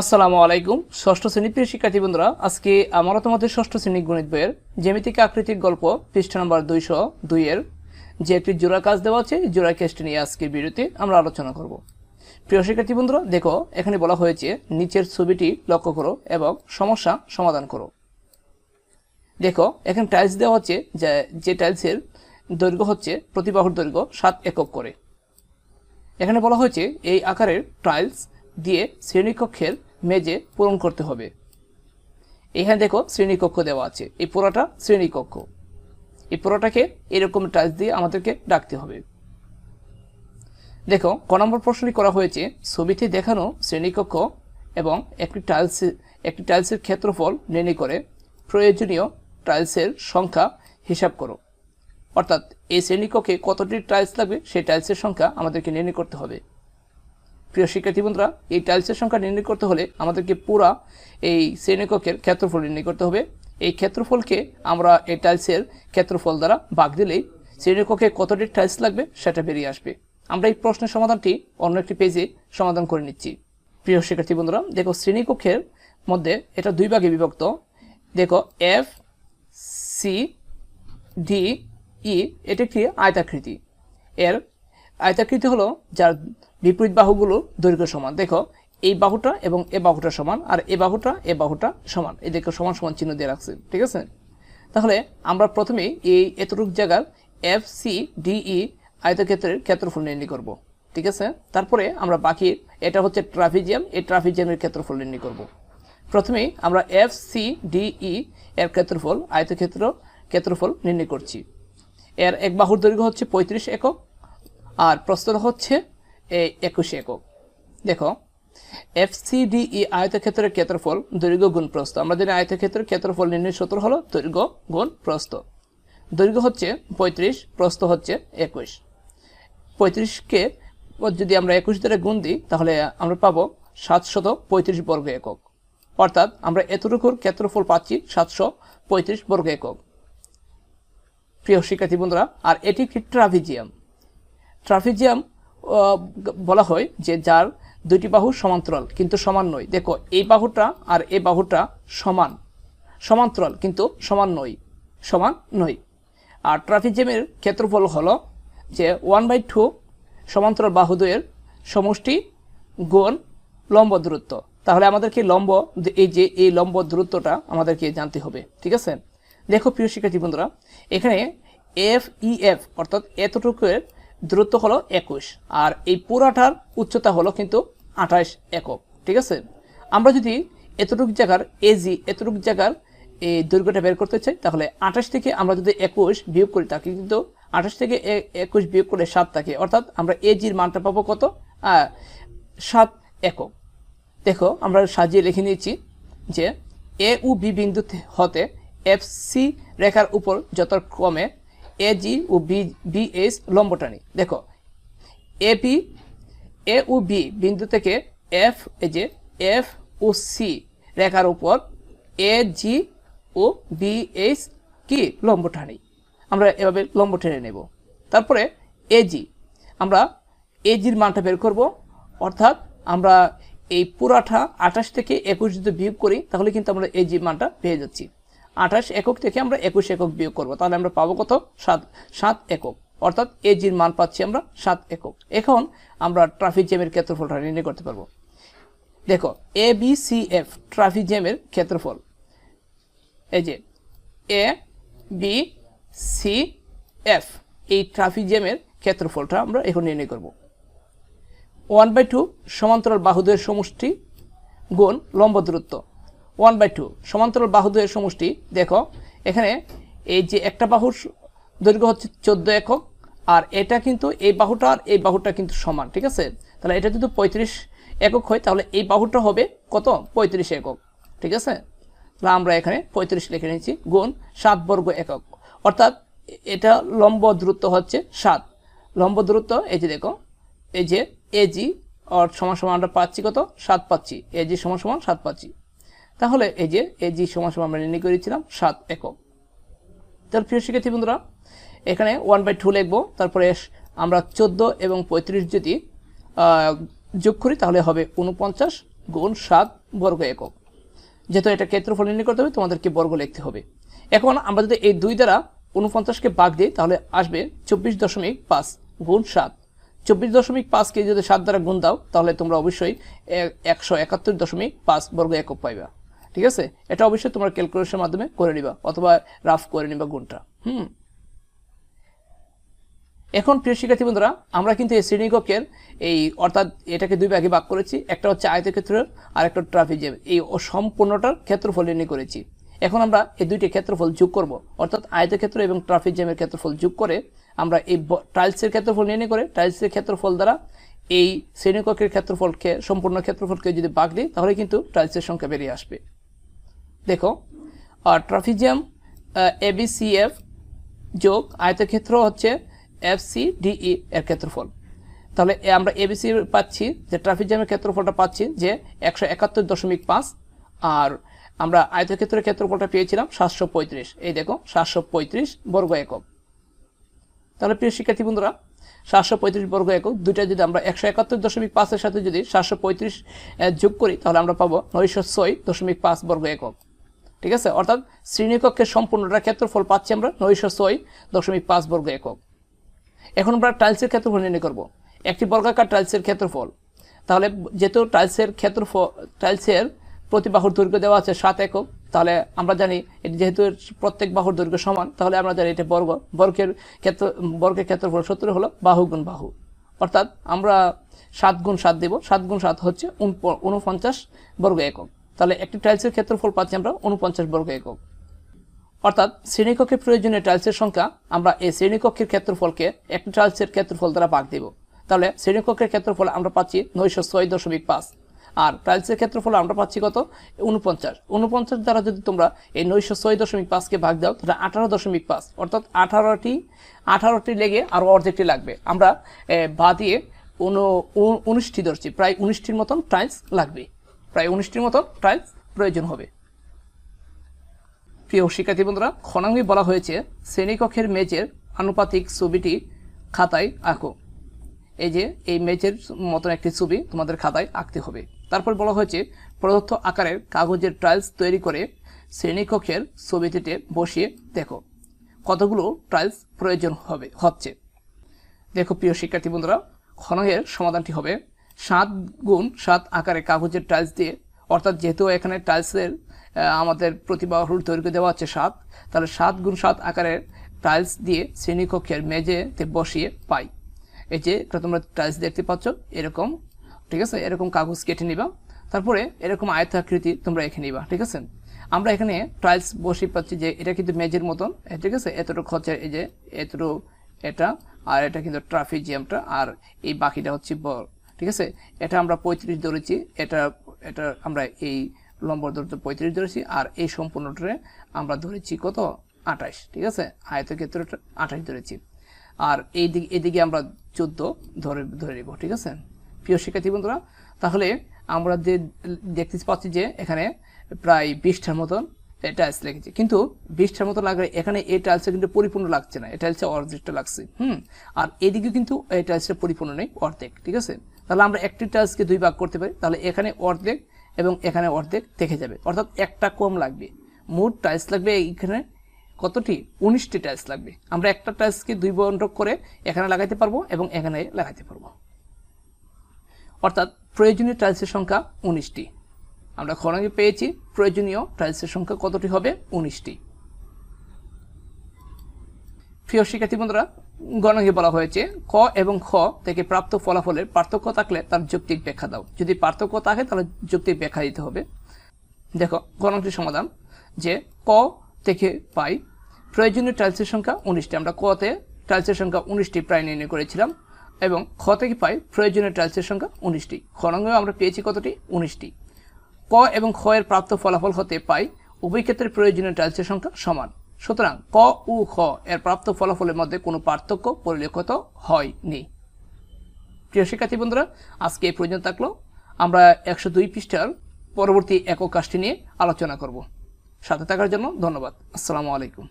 আসসালামু আলাইকুম। ষষ্ঠ শ্রেণির প্রিয় শিক্ষার্থী বন্ধুরা, আজকে আমারও তোমাদের ষষ্ঠ শ্রেণি গণিত বইয়ের জ্যামিতিক আকৃতির গল্প পৃষ্ঠা নম্বর দুইশো দুইয়ের যে একটি জোড়া কাজ দেওয়া আছে জোড়া কেসটি নিয়ে আজকের ভিডিওতে আমরা আলোচনা করব। প্রিয় শিক্ষার্থী বন্ধুরা, দেখো, এখানে বলা হয়েছে, নিচের ছবিটি লক্ষ্য করো এবং সমস্যা সমাধান করো। দেখো, এখানে টাইলস দেওয়া হচ্ছে, যে টাইলসের দৈর্ঘ্য হচ্ছে প্রতি বাহুর দৈর্ঘ্য সাত একক করে। এখানে বলা হয়েছে, এই আকারের টাইলস দিয়ে শ্রেণীকক্ষের মেজে পূরণ করতে হবে। এখানে দেখো শ্রেণীকক্ষ দেওয়া আছে। এই পুরোটা শ্রেণীকক্ষ। এই পুরোটাকে এরকম টাইলস দিয়ে আমাদেরকে ডাকতে হবে। দেখো, ক নম্বর প্রশ্নটি করা হয়েছে ছবিতে দেখানো শ্রেণীকক্ষ এবং একটি টাইলস একটি টাইলসের ক্ষেত্রফল নির্ণয় করে প্রয়োজনীয় টাইলসের সংখ্যা হিসাব করো। অর্থাৎ এই শ্রেণীকক্ষে কতটি টাইলস লাগবে, সেই টাইলসের সংখ্যা আমাদেরকে নির্ণয় করতে হবে। প্রিয় শিক্ষার্থী বন্ধুরা, এই টাইলসের সংখ্যা নির্ণয় করতে হলে আমাদেরকে পুরা এই শ্রেণীকক্ষের ক্ষেত্রফল নির্ণয় করতে হবে। এই ক্ষেত্রফলকে আমরা এই টাইলসের ক্ষেত্রফল দ্বারা ভাগ দিলেই শ্রেণীকক্ষে কতটি টাইলস লাগবে সেটা বেরিয়ে আসবে। আমরা এই প্রশ্নের সমাধানটি অন্য একটি পেজে সমাধান করে নিচ্ছি। প্রিয় শিক্ষার্থী বন্ধুরা, দেখো শ্রেণীকক্ষের মধ্যে এটা দুই ভাগে বিভক্ত। দেখো এফ সি ডি ই এটি একটি আয়তাকৃতি। এর আয়তাকৃতি হলো যার বিপরীত বাহুগুলো দৈর্ঘ্য সমান। দেখো, এই বাহুটা এবং এ বাহুটা সমান, আর এ বাহুটা এ বাহুটা সমান। এই দেখো, সমান সমান চিহ্ন দিয়ে রাখছে, ঠিক আছে? তাহলে আমরা প্রথমেই এই এতটুক জায়গার এফ সি ডিই আয়তক্ষেত্রের ক্ষেত্রফল নির্ণয় করব, ঠিক আছে? তারপরে আমরা বাকি, এটা হচ্ছে ট্রাফিজিয়াম, এই ট্রাফিজিয়ামের ক্ষেত্রফল নির্ণয় করব। প্রথমেই আমরা এফ সি ডিই এর ক্ষেত্রফল, আয়তক্ষেত্র ক্ষেত্রফল নির্ণয় করছি। এর এক বাহুর দৈর্ঘ্য হচ্ছে পঁয়ত্রিশ একক, আর প্রস্তর হচ্ছে একুশ একক। দেখো এফ সি ডি ই আয়তক্ষেত্রের ক্ষেত্রফল দৈর্ঘ্য গুণ প্রস্থ আমরা জানি আয়তক্ষেত্রের ক্ষেত্রফল নির্ণয় সূত্র হলো দৈর্ঘ্য গুণ প্রস্থ দৈর্ঘ্য হচ্ছে পঁয়ত্রিশ, প্রস্থ হচ্ছে একুশ। পঁয়ত্রিশকে যদি আমরা একুশ ধরে গুণ দিই, তাহলে আমরা পাবো সাতশত পঁয়ত্রিশ বর্গ একক। অর্থাৎ আমরা এতটুকুর ক্ষেত্রফল পাচ্ছি সাতশো পঁয়ত্রিশ বর্গ একক। প্রিয় শিক্ষার্থী বন্ধুরা, আর এটি একটি ট্রাফিজিয়াম ট্রাফিজিয়াম বলা হয় যে যার দুটি বাহু সমান্তরাল, কিন্তু সমান নয়। দেখো, এই বাহুটা আর এই বাহুটা সমান। সমান্তরাল, কিন্তু সমান নয়। সমান নয়। আর ট্রাফিজিয়ামের ক্ষেত্রফল হলো যে ওয়ান বাই টু সমান্তরাল বাহুদ্বয়ের সমষ্টি গুণ লম্ব দূরত্ব। তাহলে আমাদেরকে লম্ব, এই যে এই লম্ব দূরত্বটা আমাদেরকে জানতে হবে, ঠিক আছে? দেখো প্রিয় শিক্ষার্থী বন্ধুরা, এখানে এফ ই এফ অর্থাৎ এতটুকুর দূরত্ব হলো একুশ। আর এই পুরাটার উচ্চতা হলো কিন্তু আঠাশ একক, ঠিক আছে? আমরা যদি এতটুক জায়গার এজি এতটুক জায়গার এই দৈর্ঘ্যটা বের করতে চাই, তাহলে আঠাশ থেকে আমরা যদি একুশ বিয়োগ করি, তাকে কিন্তু আঠাশ থেকে একুশ বিয়োগ করলে সাত থাকে। অর্থাৎ আমরা এজির মানটা পাবো কত? সাত একক। দেখো, আমরা সাজিয়ে লিখে নিয়েছি যে এ ও বি বিন্দু হতে এফ সি রেখার উপর যথাক্রমে এ জি ও বি বি এস লম্বটানি দেখো A B A O B বিন্দু থেকে এফ এই যে এফ ও সি রেখার উপর এ জি ও বি এস কি লম্ব টানি আমরা এভাবে লম্ব টেনে নেব। তারপরে এজি আমরা এজির মানটা বের করব। অর্থাৎ আমরা এই পুরাটা আঠাশ থেকে একুশ যদি বিয়োগ করি, তাহলে কিন্তু আমরা এজি মানটা পেয়ে যাচ্ছি। আঠাশ একক থেকে আমরা একুশ একক বিয়োগ করব। তাহলে আমরা পাবো কত? সাত সাত একক। অর্থাৎ এজির মান পাচ্ছি আমরা সাত একক। এখন আমরা ট্রাফিক জ্যামের ক্ষেত্রফলটা নির্ণয় করতে পারব। দেখো, A, B, C, F, traffic জ্যামের ক্ষেত্রফল। এই যে, এ, বি, সি, এফ, এই ট্রাফিক জ্যামের ক্ষেত্রফলটা আমরা এখন নির্ণয় করব। ওয়ান বাই টু সমান্তরাল বাহুদের সমষ্টি গুণ লম্ব দূরত্ব। ওয়ান বাই টু, সমান্তরাল বাহুদের সমষ্টি, দেখো, এখানে এই যে একটা বাহুর দৈর্ঘ্য হচ্ছে চোদ্দ একক, আর এটা কিন্তু এই বাহুটা আর এই বাহুটা কিন্তু সমান, ঠিক আছে? তাহলে এটা যদি পঁয়ত্রিশ একক হয়, তাহলে এই বাহুটা হবে কত? পঁয়ত্রিশ একক, ঠিক আছে? তাহলে আমরা এখানে পঁয়ত্রিশ লিখে নিয়েছি, গুণ সাত বর্গ একক। অর্থাৎ এটা লম্ব দূরত্ব হচ্ছে সাত। লম্ব দূরত্ব, এই যে দেখো, এই যে এজি অর সমান সমান আমরা পাচ্ছি কত? সাত পাচ্ছি। এজি সমান সমান সাত পাচ্ছি। তাহলে এই যে, এই জি সমান সমান আমরা নির্ণয় করেছিলাম, সাত একক। তার প্রিয় শিক্ষার্থী বন্ধুরা, এখানে ওয়ান বাই টু লিখব, তারপরে আমরা চোদ্দ এবং পঁয়ত্রিশ যদি যোগ করি, তাহলে হবে উনপঞ্চাশ গুণ সাত বর্গ একক। যেহেতু এটা ক্ষেত্রফল নির্ণয় করতে হবে, তোমাদেরকে বর্গ লিখতে হবে। এখন আমরা যদি এই দুই দ্বারা উনপঞ্চাশকে ভাগ দিই, তাহলে আসবে চব্বিশ দশমিক পাঁচ গুণ সাত। চব্বিশ দশমিক পাঁচকে যদি সাত দ্বারা গুণ দাও, তাহলে তোমরা অবশ্যই একশো একাত্তর দশমিক পাঁচ বর্গ একক পাইবা। ঠিক আছে? এটা অবশ্যই তোমরা ক্যালকুলেশনের মাধ্যমে করে নিবা, অথবা রাফ করে নিবা গুণটা। হুম? এখন প্রিয় শিক্ষার্থী বন্ধুরা, আমরা কিন্তু এই শ্রেণীকক্ষের এই, অর্থাৎ এটাকে দুই ভাগে ভাগ করেছি, একটা হচ্ছে আয়তক্ষেত্র আর একটা ট্রাফিক জ্যাম এই সম্পূর্ণটার ক্ষেত্রফল নির্ণয় করেছি। এখন আমরা এই দুইটি ক্ষেত্রফল যোগ করব, অর্থাৎ আয়তক্ষেত্র এবং ট্রাফিক জ্যামের ক্ষেত্রফল যোগ করে আমরা এই টাইলসের ক্ষেত্রফল নির্ণয় করে টাইলসের ক্ষেত্রফল দ্বারা এই শ্রেণীকক্ষের ক্ষেত্রফলকে, সম্পূর্ণ ক্ষেত্রফলকে যদি ভাগ দিই, তাহলে কিন্তু টাইলসের সংখ্যা বেরিয়ে আসবে। দেখো ট্রাফিজিয়াম এবিসিএফ যোগ আয়তক্ষেত্র হচ্ছে এফ সি ডিই এর ক্ষেত্রফল। তাহলে আমরা এবিসি পাচ্ছি, যে ট্রাফিক জ্যামের ক্ষেত্রফলটা পাচ্ছি যে একশো একাত্তর দশমিক পাঁচ, আর আমরা আয়তক্ষেত্রের ক্ষেত্রফলটা পেয়েছিলাম সাতশো পঁয়ত্রিশ। এই দেখো, সাতশো পঁয়ত্রিশ বর্গ একক। তাহলে প্রিয় শিক্ষার্থী বন্ধুরা, সাতশো পঁয়ত্রিশ বর্গ একক, দুইটা যদি আমরা একশো একাত্তর দশমিক পাঁচের সাথে যদি সাতশো পঁয়ত্রিশ যোগ করি, তাহলে আমরা পাবো নয়শো ছয় দশমিক পাঁচ বর্গ একক। ঠিক আছে? অর্থাৎ শ্রেণীকক্ষের সম্পূর্ণটা ক্ষেত্রফল পাচ্ছি আমরা নয়শো ছয় দশমিক পাঁচ বর্গ একক। এখন আমরা টাইলসের ক্ষেত্রফল নির্ণয় করব। একটি বর্গাকার টাইলসের ক্ষেত্রফল। তাহলে যেহেতু টাইলসের ক্ষেত্রফল টাইলসের প্রতি বাহুর দৈর্ঘ্য দেওয়া আছে সাত একক, তাহলে আমরা জানি এটি যেহেতু প্রত্যেক বাহুর দৈর্ঘ্য সমান, তাহলে আমরা জানি এটা বর্গ। বর্গের ক্ষেত্র, বর্গের ক্ষেত্রফল সত্তর হলো বাহু গুণ বাহু। অর্থাৎ আমরা সাত গুণ সাত দেব। সাত গুণ সাত হচ্ছে উনপ- উনপঞ্চাশ বর্গ একক। তাহলে একটি টাইলসের ক্ষেত্রফল পাচ্ছি আমরা উনপঞ্চাশ বর্গ একক। অর্থাৎ শ্রেণীকক্ষের প্রয়োজনীয় টাইলসের সংখ্যা আমরা এই শ্রেণীকক্ষের ক্ষেত্রফলকে একটি টাইলসের ক্ষেত্রফল দ্বারা ভাগ দেব। তাহলে শ্রেণীকক্ষের ক্ষেত্রফল আমরা পাচ্ছি নয়শো ছয় দশমিক পাঁচ। আর টাইলসের ক্ষেত্রফল আমরা পাচ্ছি কত? উনপঞ্চাশ উনপঞ্চাশ দ্বারা যদি তোমরা এই নয়শো ছয় দশমিক পাঁচকে ভাগ দাও, তাহলে আঠারো দশমিক পাঁচ। অর্থাৎ আঠারোটি আঠারোটি লেগে আরও অর্ধেকটি লাগবে। আমরা বা দিয়ে উন উনিশটি ধরছি। প্রায় উনিশটির মতন টাইলস লাগবে। প্রায় উনিশটির মতো টাইলস প্রয়োজন হবে। প্রিয় শিক্ষার্থী বন্ধুরা খনাঙ্গে বলা হয়েছে, শ্রেণীকক্ষের মেজের আনুপাতিক ছবিটি খাতায় আঁকো। এই যে, এই মেজের মতন একটি ছবি তোমাদের খাতায় আঁকতে হবে। তারপর বলা হয়েছে, প্রদত্ত আকারের কাগজের টাইলস তৈরি করে শ্রেণীকক্ষের ছবিটিতে বসিয়ে দেখো। কতগুলো টাইলস প্রয়োজন হবে, হচ্ছে। দেখো প্রিয় শিক্ষার্থী বন্ধুরা ঘনকের সমাধানটি হবে সাত গুণ সাত আকারে কাগজের টাইলস দিয়ে, অর্থাৎ যেহেতু এখানে টাইলসের আমাদের প্রতিবাহুর দৈর্ঘ্য দেওয়া হচ্ছে সাত, তাহলে সাত গুণ সাত আকারের টাইলস দিয়ে শ্রেণীকক্ষের মেঝেতে বসিয়ে পাই। এই যে, এটা তোমরা টাইলস দেখতে পাচ্ছ, এরকম, ঠিক আছে? এরকম কাগজ কেটে নিবা। তারপরে এরকম আয়তাকৃতি তোমরা এঁকে নিবা, ঠিক আছে? আমরা এখানে টাইলস বসিয়ে পাচ্ছি যে, এটা কিন্তু মেজের মতন ঠিক আছে? এতটুকু হচ্ছে এই যে, এতটুকু এটা, আর এটা কিন্তু ট্রাফিজিয়ামটা আর এই বাকিটা হচ্ছে ঠিক আছে? এটা আমরা পঁয়ত্রিশ ধরেছি, এটা এটা আমরা এই লম্বর ধরতে পঁয়ত্রিশ ধরেছি, আর এই সম্পূর্ণটারে আমরা ধরেছি কত? আঠাশ, ঠিক আছে? আয়তক্ষেত্রটা আঠাশ ধরেছি। আর এই দিকে এদিকে আমরা চোদ্দ ধরে ধরে নিব, ঠিক আছে? প্রিয় শিক্ষার্থী বন্ধুরা, তাহলে আমরা যে দেখতে পাচ্ছি যে এখানে প্রায় বিশটার মতন টাইলস লেগেছে। কিন্তু বিশটার মতো লাগলে এখানে এই টাইলসটা কিন্তু পরিপূর্ণ লাগছে না, এই টাইলসটা অর্ধেকটা লাগছে, হুম? আর এদিকে কিন্তু এই টাইলসটা পরিপূর্ণ নেই, অর্ধেক, ঠিক আছে? তাহলে আমরা একটি টাইলসকে দুই ভাগ করতে পারি, তাহলে এখানে অর্ধেক এবং এখানে অর্ধেক থেকে যাবে। অর্থাৎ একটা কম লাগবে। মোট টাইলস লাগবে এইখানে কতটি? উনিশটি টাইলস লাগবে। আমরা একটা টাইলসকে দুই বন্টক করে এখানে লাগাইতে পারব এবং এখানে লাগাইতে পারব। অর্থাৎ প্রয়োজনীয় টাইলসের সংখ্যা উনিশটি। আমরা খনাঙ্গে পেয়েছি, প্রয়োজনীয় টাইলসের সংখ্যা কতটি হবে? উনিশটি। প্রিয় শিক্ষার্থী বন্ধুরা গণকে বলা হয়েছে ক এবং খ থেকে প্রাপ্ত ফলাফলের পার্থক্য থাকলে তার যৌক্তিক ব্যাখ্যা দাও। যদি পার্থক্য থাকে, তাহলে যৌক্তিক ব্যাখ্যা দিতে হবে। দেখো গণকটির সমাধান, যে ক থেকে পাই, প্রয়োজনীয় টাইলসের সংখ্যা উনিশটি। আমরা কতে টাইলসের সংখ্যা উনিশটি প্রায় নির্ণয় করেছিলাম এবং খ থেকে পাই প্রয়োজনীয় টাইলসের সংখ্যা উনিশটি। খনঙ্গেও আমরা পেয়েছি কতটি? উনিশটি। ক এবং খ এর প্রাপ্ত ফলাফল হতে পাই, উভয় ক্ষেত্রে প্রয়োজনীয় টাইলসের সংখ্যা সমান। সুতরাং ক উ খ এর প্রাপ্ত ফলাফলের মধ্যে কোনো পার্থক্য পরিলক্ষিত হয়নি। প্রিয় শিক্ষার্থী বন্ধুরা, আজকে এই পর্যন্ত থাকল। আমরা একশো দুই পৃষ্ঠার পরবর্তী একক কাজটি নিয়ে আলোচনা করব। সাথে থাকার জন্য ধন্যবাদ। আসসালামু আলাইকুম।